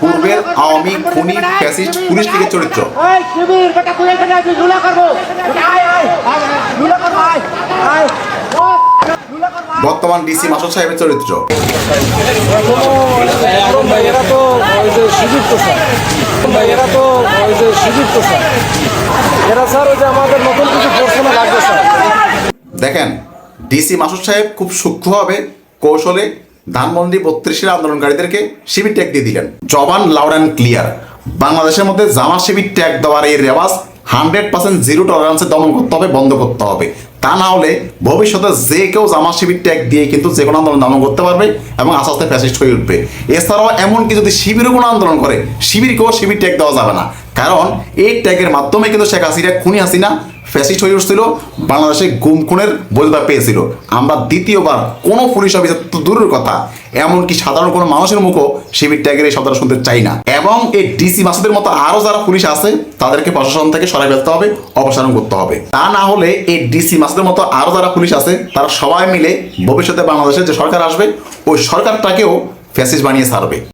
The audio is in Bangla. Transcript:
পূর্বের আওয়ামী খুনি ফ্যাসিস্ট পুলিশ লীগের চরিত্র। বর্তমান ডিসি মাসুদ সাহেবের চরিত্র এখন ভাই এরা তো ওই যে সুজিত স্যার ভাই এরা তো ওই যে সুজিত এরা স্যার ওই যে আমাদের নতুন কিছু প্রশ্ন লাগবে স্যার দেখেন ডিসি মাসুদ সাহেব খুব সূক্ষ্মভাবে কৌশলে ধানমন্ডি বত্রিশের আন্দোলনকারীদেরকে শিবির ট্যাগ দিয়ে দিলেন। জবান লাউড অ্যান্ড ক্লিয়ার বাংলাদেশের মধ্যে জামা শিবির ট্যাগ দেওয়ার এই রেওয়াজ হান্ড্রেড পার্সেন্ট জিরো টলারেন্সে দমন করতে হবে, বন্ধ করতে হবে। তা না হলে ভবিষ্যতে যে কেউ জামা শিবির ট্যাগ দিয়ে কিন্তু যে কোনো আন্দোলন দমন করতে পারবে এবং আস্তে আস্তে ফ্যাসিস্ট হয়ে উঠবে। এছাড়াও এমনকি যদি শিবিরও কোনো আন্দোলন করে, শিবিরকেও শিবির ট্যাগ দেওয়া যাবে না। কারণ এই ট্যাগের মাধ্যমে কিন্তু শেখ হাসিনা, খুনি হাসিনা ফ্যাসিস্ট হয়ে উঠছিল, বাংলাদেশে গুম খুনের বৈধতা পেয়েছিল। আমরা দ্বিতীয়বার কোনো পুলিশ অফিসার তো দূরের কথা, এমনকি সাধারণ কোনো মানুষের মুখও শিবির ট্যাগের এই শব্দটা শুনতে চাই না। এবং এই ডিসি মাসুদের মতো আরও যারা পুলিশ আছে, তাদেরকে প্রশাসন থেকে সরাই ফেলতে হবে, অপসারণ করতে হবে। তা না হলে এই ডিসি মাসুদের মতো আরও যারা পুলিশ আছে, তারা সবাই মিলে ভবিষ্যতে বাংলাদেশের যে সরকার আসবে, ওই সরকারটাকেও ফ্যাসিস্ট বানিয়ে ছাড়বে।